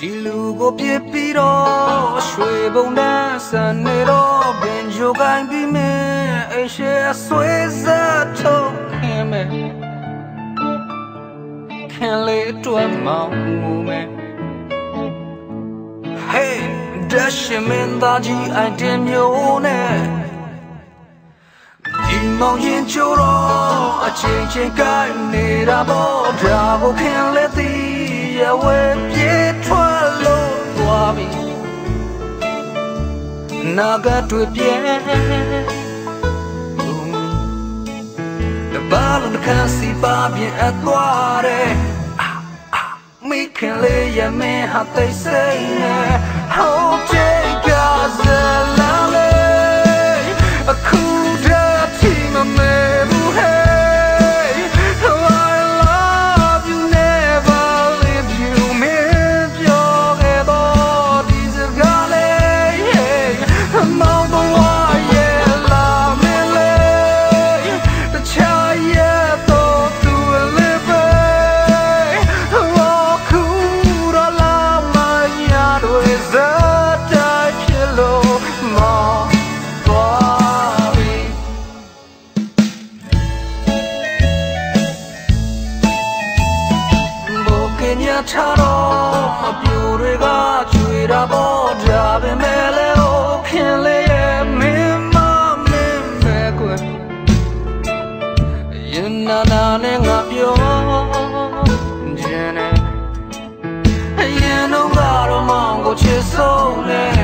ပြပြီးတော့ရွှေဘုံတန်းဆန်နေတော့ပင်ချိုကိုင်းပြီးမင်းအရှေအဆွေးစားထုတ်ခင်မဲခင်လေးတွတ်မောင်းမှုမဲ Hey ဒရှမင်းသားကြီးအိုင်တင်မျိုးနဲ့ဒီမောင်ရင်ချိုးတော့အချိန်ချင်းကိုင်းနေတာပေါ့ဒါကိုခင်လေးသည်ရဝဲ နာကတွေ့ပြဲတဘာလို့ခံစီပါပြင်အသွားတယ်မိခင်လေးရမင်းဟာသိစိတ်နဲ့ဟော ချတော့အပြူတွေကကျွေတာပေါ့ဒါပဲမဲ့လေโอခင်လေးရဲ့မင်းမမင်းပဲကွယ်ရင်နာနာနဲ့ငါပြောခြင်းနဲ့ရင်တော့ကတော့မောင်ကိုချစ်ဆုံးနဲ့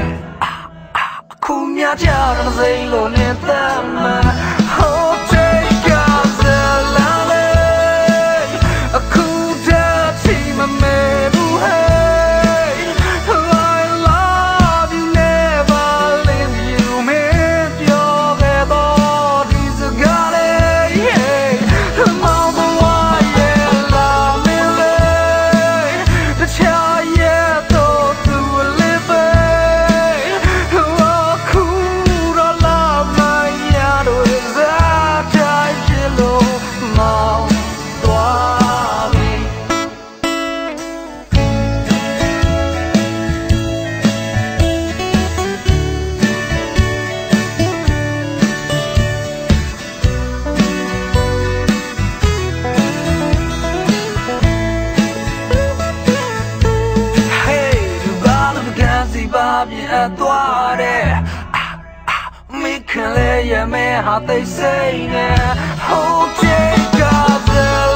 အခုမြကြတော့စိတ်လို့နေတမ်း စီပါပြန်အသွားတဲ့မိခင်လေးရမဲဟာသိစိတ်နဲ့ Hold take God the